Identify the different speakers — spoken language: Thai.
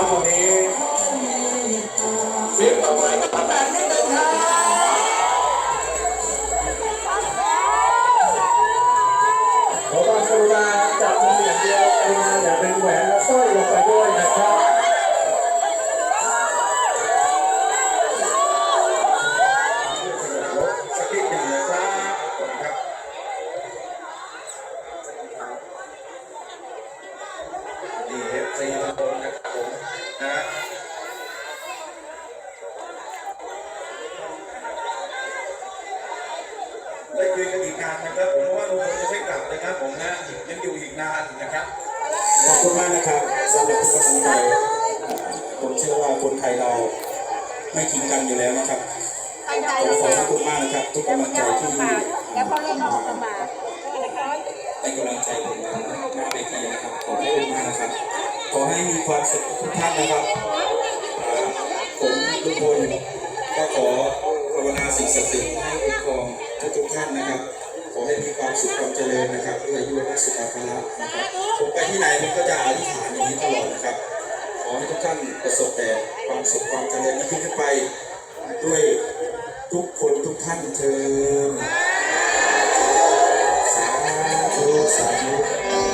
Speaker 1: ครับวันนี้
Speaker 2: เสียงตบไหลกับแฟนนิดนึงครับ
Speaker 1: ขอความกรุณาจับมืออย่างเดียวกาอย่าดึงแหวนและสร้อยลงไปด้วยนะครับ
Speaker 3: สักนิดหนนะครับดีเอฟซีทุกานนะครับผมเพราะว่าลุงพลจะไม่กลับนะครับผมนะยังอยู่อีกนานนะครับขอบคุณมากนะครับสำหรับทุกทำลังใจผมเชื่อว่าคนไทยเราไม่ทิ้งกันอยู่แล้วนะครับขอขอบคุณมากนะครับ ทุกกำลังใจที่มีแล้วเขาเรียออกมาให้กำลังใจผมมาหนาเวทีนะครับขอบคุณมากนะครับขอให้มีความสุขทุกท่านนะครับผมทุกคนก็ขอภาวนาสิ่งศักดิ์สิทธิ์ให้คุ้มครองทุกท่านนะครับ มีความสุขความเจริญนะครับด้วยอายุวัฒสุขภาระนะครับผมไปที่ไหนผมก็จะอธิษฐานอย่างนี้ตลอดนะครับ ขอให้ทุกท่านประสบแต่ความสุขความเจริญขึ้นไปด้วยทุกคนทุกท่านเชิญ